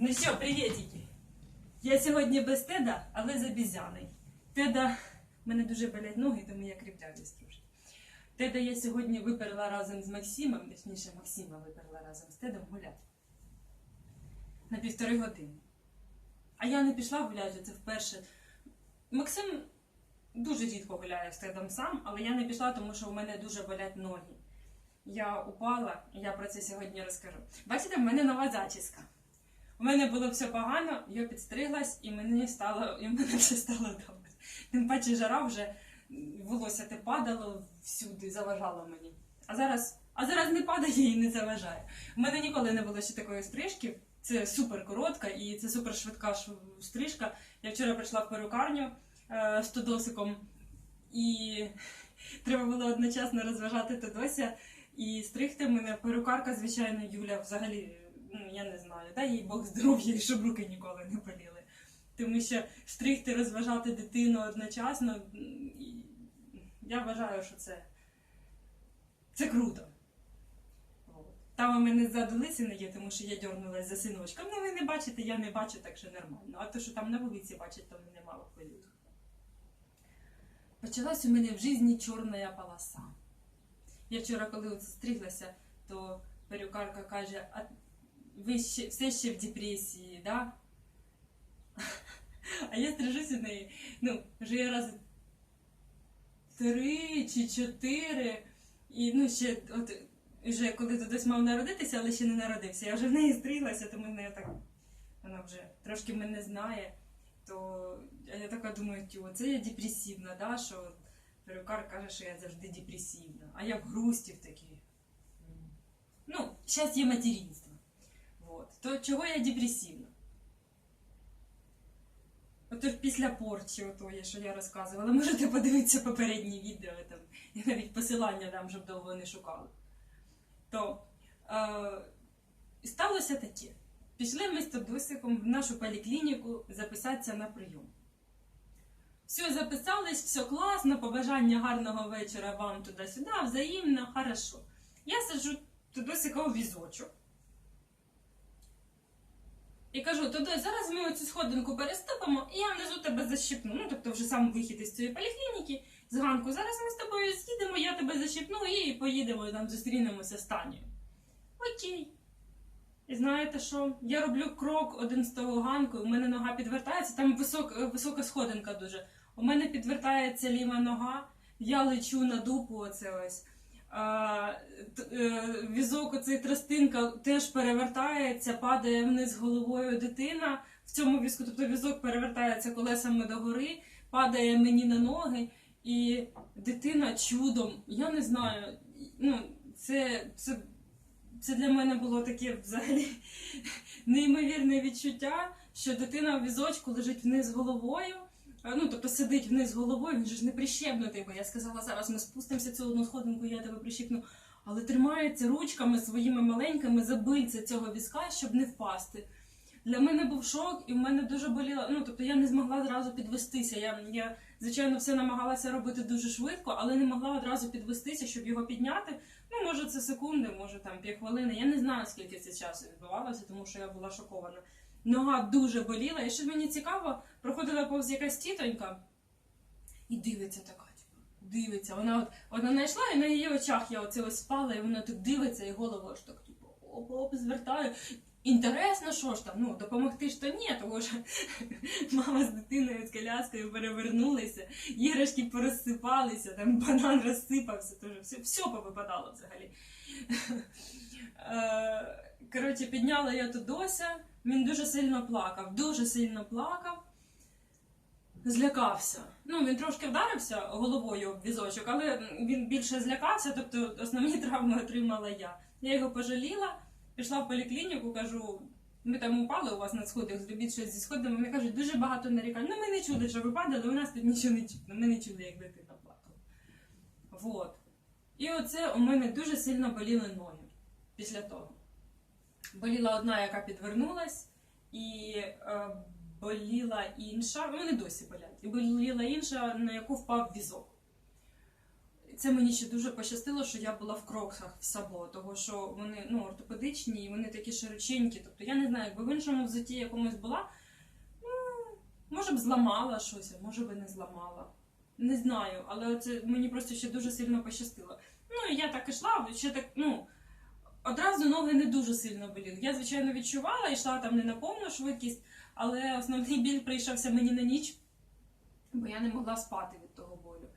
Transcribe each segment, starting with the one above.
Ну що, привітики! Я сьогодні без теда, але забізяний. Теда, в мене дуже болять ноги, тому я кріплявлюсь трошки. Теда я сьогодні виперла разом з Максимом, точніше Максима виперла разом з Тедом гуляти. На півтори години. А я не пішла гуляти, це вперше. Максим дуже рідко гуляє з Тедом сам, але я не пішла, тому що у мене дуже болять ноги. Я упала, і я про це сьогодні розкажу. Бачите, в мене нова зачіска. У мене було все погано, я підстриглась, і мені стало, і мене все стало добре. Тим паче жара вже волосся те падало всюди, заважало мені. А зараз, а зараз не падає і не заважає. У мене ніколи не було ще такої стрижки. Це супер коротка і це супер швидка стрижка. Я вчора прийшла в перукарню е, з Тодосиком, і треба було одночасно розважати Тодося і стригти мене. Перукарка, звичайно, Юля взагалі, ну я не знаю, дай їй Бог здоров'я і щоб руки ніколи не боліли. Тому що стригти, розважати дитину одночасно, я вважаю, що це, це круто. Там у мене ззаду лисина є, тому що я дьорнулась за синочком. Ну ви не бачите, я не бачу, так що нормально. А то, що там на вулиці бачать, то мене мало хвилює. Почалась у мене в житті чорна полоса. Я вчора, коли стриглася, то перукарка каже, а ви ще, все ще в депресії, да? А я стрижусь у неї, ну, вже я раз три чи чотири, і ну ще от вже коли тут мав народитися, але ще не народився. Я вже в неї стріглася, тому мене так вона вже трошки мене знає. То я така думаю, тю, це я депресивна, да, що перукар каже, що я завжди депресивна, а я в грусті в такій. Ну, зараз є материнство. Вот. То чого я депресивна? Отож після порчі, отої, що я розказувала, можете подивитися попередні відео, там, я навіть посилання дам, щоб довго не шукали. То е, сталося таке. Пішли ми з Тодосиком в нашу поліклініку записатися на прийом. Все, записались, все класно, побажання гарного вечора вам туди-сюди, взаємно, хорошо. Я саджу Тодосика у візочок. І кажу, Тодось, зараз ми оцю сходинку переступимо, і я внизу тебе защипну. Ну, тобто вже сам вихід із цієї поліклініки. Зганку, зараз ми з тобою з'їдемо, я тебе защипну і поїдемо там зустрінемося з Танею. Окей. І знаєте що? Я роблю крок один з того ганку, у мене нога підвертається, там висок, висока сходинка дуже. У мене підвертається ліва нога, я лечу на дупу оце ось. Е, візок, оцей тростинка теж перевертається, падає вниз головою дитина в цьому візку, тобто візок перевертається колесами догори, падає мені на ноги, і дитина чудом, я не знаю, ну, це, це, це для мене було таке взагалі неймовірне відчуття, що дитина в візочку лежить вниз головою. Ну, тобто сидить вниз головою, він же ж не прищепнутий, бо я сказала, зараз ми спустимося цю одну сходинку, я тебе прищепну. Але тримається ручками своїми маленькими за бильце цього візка, щоб не впасти. Для мене був шок, і в мене дуже боліло. Ну, тобто я не змогла зразу підвестися. Я, я, звичайно, все намагалася робити дуже швидко, але не могла одразу підвестися, щоб його підняти. Ну, може, це секунди, може там півхвилини. Я не знаю, скільки це часу відбувалося, тому що я була шокована. Нога дуже боліла, і що мені цікаво, проходила повз якась тітонька і дивиться така, типу, дивиться. Вона от вона знайшла, і на її очах я оце ось спала, і вона так дивиться, і голову аж так, типу, оп-оп, звертає. Інтересно, що ж там, ну, допомогти ж то ні, тому що мама з дитиною з коляскою перевернулися, іграшки порозсипалися, там банан розсипався, теж все, все повипадало взагалі. Коротше, підняла я Тодося, він дуже сильно плакав, дуже сильно плакав, злякався. Ну, він трошки вдарився головою об візочок, але він більше злякався, тобто основні травми отримала я. Я його пожаліла, пішла в поліклініку, кажу. Ми там упали у вас на сходах, зробіть щось зі сходами. Вони кажуть, дуже багато нарікань. Ну, ми не чули, що ви падали, у нас тут нічого не чутно. Ми не чули, як дитина плакала. Вот. І оце у мене дуже сильно боліли ноги після того. Боліла одна, яка підвернулась, і е, боліла інша, вони досі болять, і боліла інша, на яку впав візок. це мені ще дуже пощастило, що я була в кроксах в сабо, того що вони ну, ортопедичні і вони такі широченькі. Тобто я не знаю, якби в іншому взутті якомусь була, ну, може б зламала щось, може би не зламала. Не знаю, але це мені просто ще дуже сильно пощастило. Ну і я так ішла, ще так, ну. Одразу ноги не дуже сильно боліли. Я, звичайно, відчувала, йшла там не на повну швидкість, але основний біль прийшовся мені на ніч, бо я не могла спати від того болю.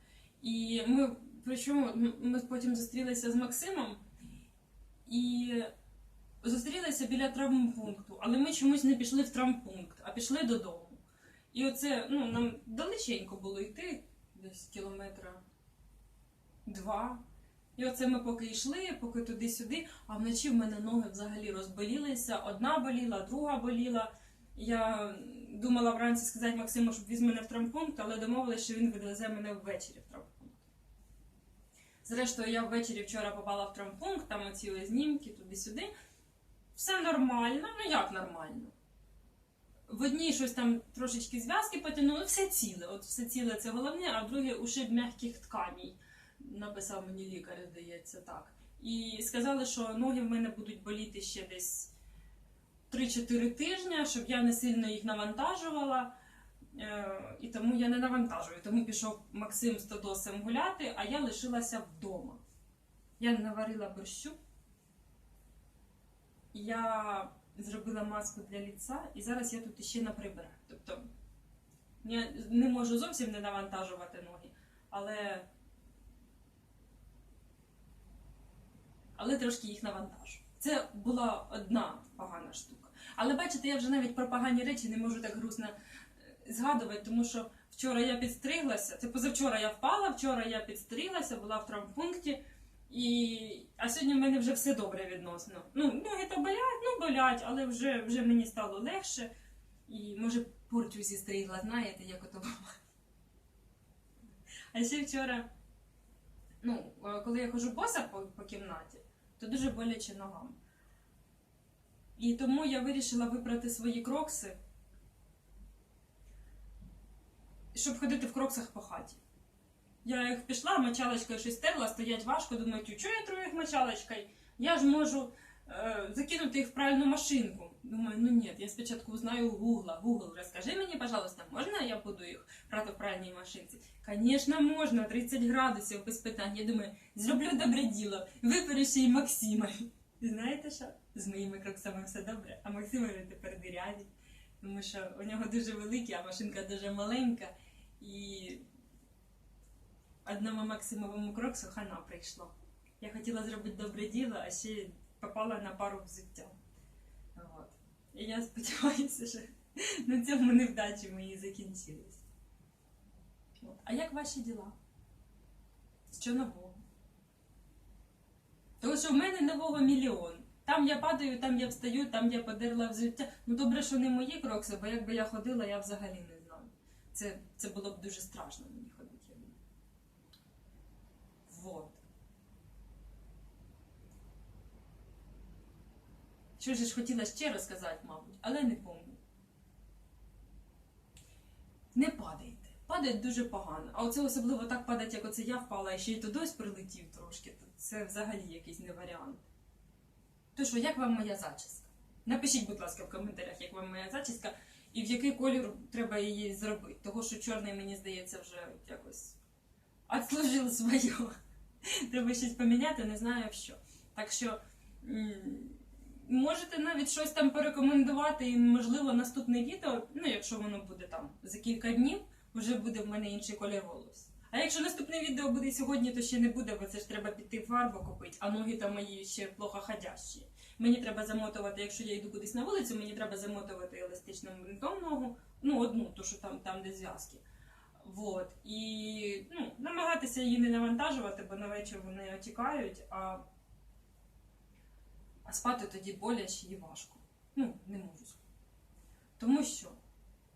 І ми, причому ми потім зустрілися з Максимом і зустрілися біля травмпункту, але ми чомусь не пішли в травмпункт, а пішли додому. І оце, ну, нам далеченько було йти, десь кілометра два. І оце ми поки йшли, поки туди-сюди, а вночі в мене ноги взагалі розболілися. Одна боліла, друга боліла. Я думала вранці сказати Максиму, щоб віз мене в травмпункт, але домовилися, що він відвезе мене ввечері в травмпункт. Зрештою, я ввечері вчора попала в травмпункт, там оці знімки туди-сюди. Все нормально, ну як нормально. В одній щось там трошечки зв'язки потягнули, все ціле. От все ціле це головне, а в друге ушиб м'яких тканей написав мені лікар, здається, так. І сказали, що ноги в мене будуть боліти ще десь 3-4 тижні, щоб я не сильно їх навантажувала. Е, І тому я не навантажую. Тому пішов Максим з Тодосом гуляти, а я лишилася вдома. Я наварила борщу. Я зробила маску для ліца, і зараз я тут іще наприбираю. Тобто я не можу зовсім не навантажувати ноги, але але трошки їх навантажу. Це була одна погана штука. Але бачите, я вже навіть про погані речі не можу так грустно е, згадувати, тому що вчора я підстриглася. Це позавчора я впала, вчора я підстриглася, була в травмпункті. І... А сьогодні в мене вже все добре відносно. Ну, ноги то болять, ну болять, але вже, вже мені стало легше. І може порчу зістригла, знаєте, як ото буває. А ще вчора, ну, е, коли я ходжу боса по, по кімнаті, то дуже боляче ногам. І тому я вирішила випрати свої крокси, щоб ходити в кроксах по хаті. Я їх пішла, мочалочкою щось терла, стоять важко, думаю, тю, чого я тру їх мочалочкою? Я ж можу е, закинути їх в пральну машинку. Думаю, ну ні, я спочатку узнаю у Гугла. Гугл, розкажи мені, пожалуйста, можна я буду їх прати в пральній машинці? Звісно, можна, 30 градусів без питань. Я думаю, зроблю добре діло, виперу ще й Максима. І знаєте що? З моїми кроксами все добре, а Максимові тепер диряві. Тому що у нього дуже великі, а машинка дуже маленька. І одному Максимовому кроксу хана прийшло. Я хотіла зробити добре діло, а ще попала на пару взуття. І я сподіваюся, що на цьому невдачі мої закінчились. От. А як ваші діла? Що нового? Тому що в мене нового мільйон. Там я падаю, там я встаю, там я подерла взуття. Ну добре, що не мої крокси, бо якби я ходила, я взагалі не знаю. Це, це було б дуже страшно мені ходити. Вот. Що ж хотіла ще розказати, мабуть, але не пам'ятаю. Не падайте. Падать дуже погано. А оце особливо так падать, як оце я впала і ще й тудось прилетів трошки, то це взагалі якийсь не варіант. То що, як вам моя зачіска? Напишіть, будь ласка, в коментарях, як вам моя зачіска і в який колір треба її зробити. Того, що чорний, мені здається, вже якось відслужив своє. Треба щось поміняти, не знаю в що. Так що можете навіть щось там порекомендувати, і, можливо, наступне відео, ну, якщо воно буде там за кілька днів, вже буде в мене інший колір волос. А якщо наступне відео буде сьогодні, то ще не буде, бо це ж треба піти фарбу купити, а ноги там мої ще плохо ходящі. Мені треба замотувати, якщо я йду кудись на вулицю, мені треба замотувати еластичним бинтом ногу, ну одну, то що там, там де зв'язки. Вот. І ну, намагатися її не навантажувати, бо на вечір вони отікають, а, а спати тоді боляче і важко. Ну, не можу. Тому що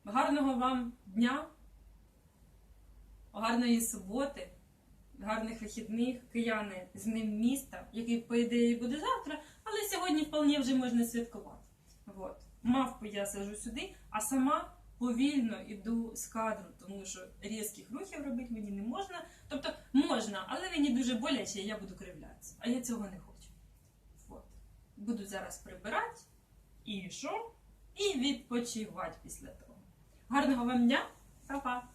гарного вам дня, гарної суботи, гарних вихідних, кияни з ним міста, який, по ідеї, буде завтра, але сьогодні вполне вже можна святкувати. От. Мавпу я сажу сюди, а сама повільно йду з кадру, тому що різких рухів робити мені не можна. Тобто можна, але мені дуже боляче, і я буду кривлятися. А я цього не хочу. Буду зараз прибирати, і що? І відпочивати після того. Гарного вам дня, Па-па!